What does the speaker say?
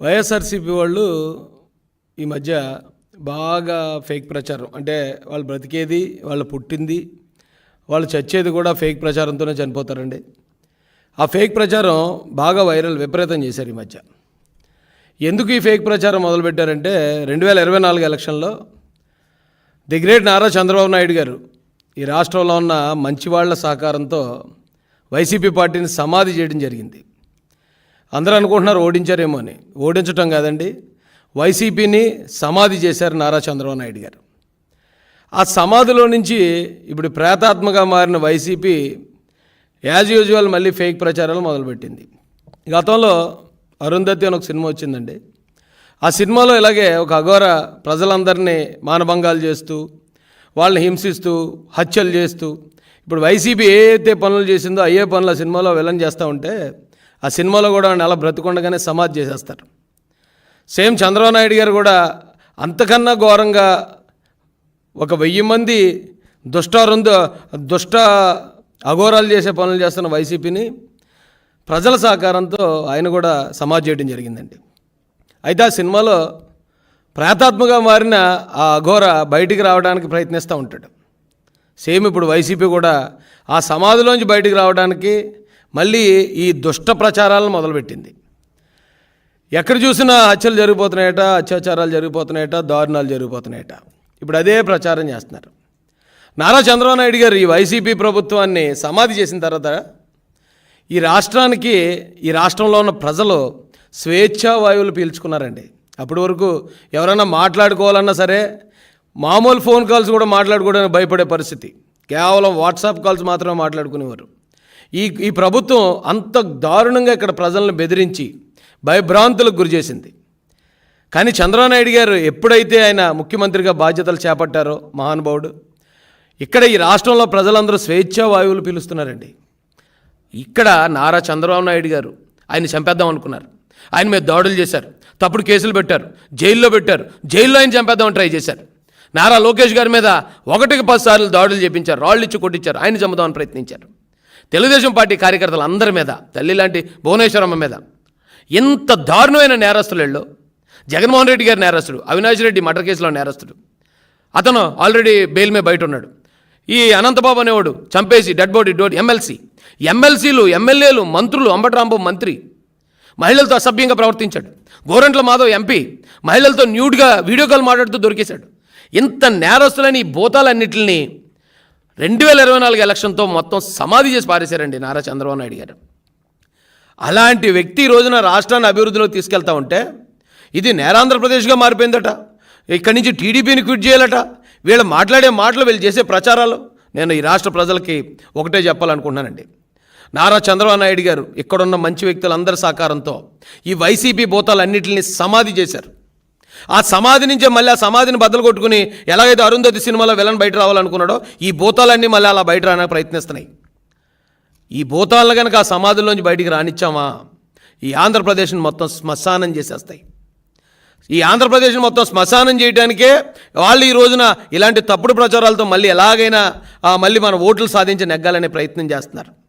వైఎస్ఆర్సీపీ వాళ్ళు ఈ మధ్య బాగా ఫేక్ ప్రచారం. అంటే వాళ్ళు బ్రతికేది వాళ్ళు పుట్టింది వాళ్ళు చచ్చేది కూడా ఫేక్ ప్రచారంతోనే చనిపోతారండి. ఆ ఫేక్ ప్రచారం బాగా వైరల్ విపరీతం చేశారు ఈ మధ్య. ఎందుకు ఈ ఫేక్ ప్రచారం మొదలుపెట్టారంటే రెండు వేల ఇరవై నాలుగు ఎలక్షన్లో ది గ్రేట్ నారా చంద్రబాబు నాయుడు గారు ఈ రాష్ట్రంలో ఉన్న మంచివాళ్ళ సహకారంతో వైసీపీ పార్టీని సమాధి చేయడం జరిగింది. అందరూ అనుకుంటున్నారు ఓడించారేమో అని. ఓడించటం కాదండి. వైసీపీని సమాధి చేశారు నారా చంద్రబాబు నాయుడు గారు. ఆ సమాధిలో నుంచి ఇప్పుడు ప్రేతాత్మగా మారిన వైసీపీ యాజ్ యూజువల్ మళ్ళీ ఫేక్ ప్రచారాలు మొదలుపెట్టింది. గతంలో అరుంధతి అని ఒక సినిమా వచ్చిందండి. ఆ సినిమాలో ఇలాగే ఒక అఘోర ప్రజలందరినీ మానభంగాలు చేస్తూ వాళ్ళని హింసిస్తూ హత్యలు చేస్తూ ఇప్పుడు వైసీపీ ఏ అయితే పనులు చేసిందో అయ్యే పనులు ఆ సినిమాలో విలన్ చేస్తూ ఉంటే ఆ సినిమాలో కూడా అలా బ్రతుకుండగానే సమాధి చేసేస్తారు. సేమ్ చంద్రబాబు నాయుడు గారు కూడా అంతకన్నా ఘోరంగా ఒక వెయ్యి మంది దుష్టారుంద దుష్ట అఘోరాలు చేసే పనులు చేస్తున్న వైసీపీని ప్రజల సహకారంతో ఆయన కూడా సమాజ్ చేయడం జరిగిందండి. అయితే ఆ సినిమాలో ప్రాతాత్మగా మారిన ఆ అఘోర బయటికి రావడానికి ప్రయత్నిస్తూ ఉంటాడు. సేమ్ ఇప్పుడు వైసీపీ కూడా ఆ సమాధిలోంచి బయటికి రావడానికి మళ్ళీ ఈ దుష్ట ప్రచారాలను మొదలుపెట్టింది. ఎక్కడ చూసినా హత్యలు జరిగిపోతున్నాయట అత్యాచారాలు జరిగిపోతున్నాయట దారుణాలు జరిగిపోతున్నాయట. ఇప్పుడు అదే ప్రచారం చేస్తున్నారు. నారా చంద్రబాబు నాయుడు గారు ఈ వైసీపీ ప్రభుత్వాన్ని సమాధి చేసిన తర్వాత ఈ రాష్ట్రానికి ఈ రాష్ట్రంలో ఉన్న ప్రజలు స్వేచ్ఛా వాయువులు పీల్చుకున్నారండి. అప్పటి వరకు ఎవరైనా మాట్లాడుకోవాలన్నా సరే మామూలు ఫోన్ కాల్స్ కూడా మాట్లాడుకోవడానికి భయపడే పరిస్థితి. కేవలం వాట్సాప్ కాల్స్ మాత్రమే మాట్లాడుకునేవారు. ఈ ఈ ప్రభుత్వం అంత దారుణంగా ఇక్కడ ప్రజలను బెదిరించి భయభ్రాంతులకు గురి చేసింది. కానీ చంద్రబాబు నాయుడు గారు ఎప్పుడైతే ఆయన ముఖ్యమంత్రిగా బాధ్యతలు చేపట్టారో మహానుభావుడు ఇక్కడ ఈ రాష్ట్రంలో ప్రజలందరూ స్వేచ్ఛా వాయువులు పీలుస్తున్నారండి. ఇక్కడ నారా చంద్రబాబు నాయుడు గారు ఆయన చంపేద్దాం అనుకున్నారు. ఆయన మీద దాడులు చేశారు. తప్పుడు కేసులు పెట్టారు. జైల్లో పెట్టారు. జైల్లో ఆయన చంపేద్దామని ట్రై చేశారు. నారా లోకేష్ గారి మీద ఒకటికి పది సార్లు దాడులు చేపించారు. రాళ్ళు ఇచ్చి కొట్టించారు. ఆయన చంపుదామని ప్రయత్నించారు. తెలుగుదేశం పార్టీ కార్యకర్తలు అందరి మీద తల్లి లాంటి భువనేశ్వరమ్మ మీద. ఎంత దారుణమైన నేరస్తులలో జగన్మోహన్ రెడ్డి గారి నేరస్తుడు అవినాష్ రెడ్డి మర్డర్ కేసులో నేరస్తుడు. అతను ఆల్రెడీ బెయిల్ మీద బయట ఉన్నాడు. ఈ అనంతబాబు అనేవాడు చంపేసి డెడ్ బాడీ డోడ్ ఎమ్మెల్సీ. ఎమ్మెల్సీలు ఎమ్మెల్యేలు మంత్రులు అంబటరాంబాబు మంత్రి. మహిళలతో అసభ్యంగా ప్రవర్తించాడు. గోరంట్ల మాధవ్ ఎంపీ మహిళలతో న్యూడ్గా వీడియో కాల్ మాట్లాడుతూ దొరికేశాడు. ఇంత నేరస్తులని ఈ భూతాలన్నింటినీ రెండు వేల ఇరవై నాలుగు ఎలక్షన్తో మొత్తం సమాధి చేసి పారేశారండి నారా చంద్రబాబు నాయుడు గారు. అలాంటి వ్యక్తి ఈ రోజున రాష్ట్రాన్ని అభివృద్ధిలోకి తీసుకెళ్తా ఉంటే ఇది నేరాంధ్రప్రదేశ్గా మారిపోయిందట. ఇక్కడి నుంచి టీడీపీని క్విట్ చేయాలట. వీళ్ళు మాట్లాడే మాటలు వీళ్ళు చేసే ప్రచారాలు. నేను ఈ రాష్ట్ర ప్రజలకి ఒకటే చెప్పాలనుకుంటున్నానండి. నారా చంద్రబాబు నాయుడు గారు ఇక్కడున్న మంచి వ్యక్తులందరి సహకారంతో ఈ వైసీపీ భూతాలన్నింటినీ సమాధి చేశారు. ఆ సమాధి నుంచే మళ్ళీ ఆ సమాధిని బద్దలు కొట్టుకుని ఎలాగైతే అరుంధతి సినిమాలో విలన్ బయట రావాలనుకున్నాడో ఈ భూతాలన్నీ మళ్ళీ అలా బయట రానికి ప్రయత్నిస్తున్నాయి. ఈ భూతాలను కనుక ఆ సమాధిలోంచి బయటికి రానిచ్చామా? ఈ ఆంధ్రప్రదేశ్ని మొత్తం శ్మశానం చేసేస్తాయి. ఈ ఆంధ్రప్రదేశ్ని మొత్తం శ్మశానం చేయడానికే వాళ్ళు ఈ రోజున ఇలాంటి తప్పుడు ప్రచారాలతో మళ్ళీ ఎలాగైనా మళ్ళీ మన ఓట్లు సాధించి నెగ్గాలనే ప్రయత్నం చేస్తున్నారు.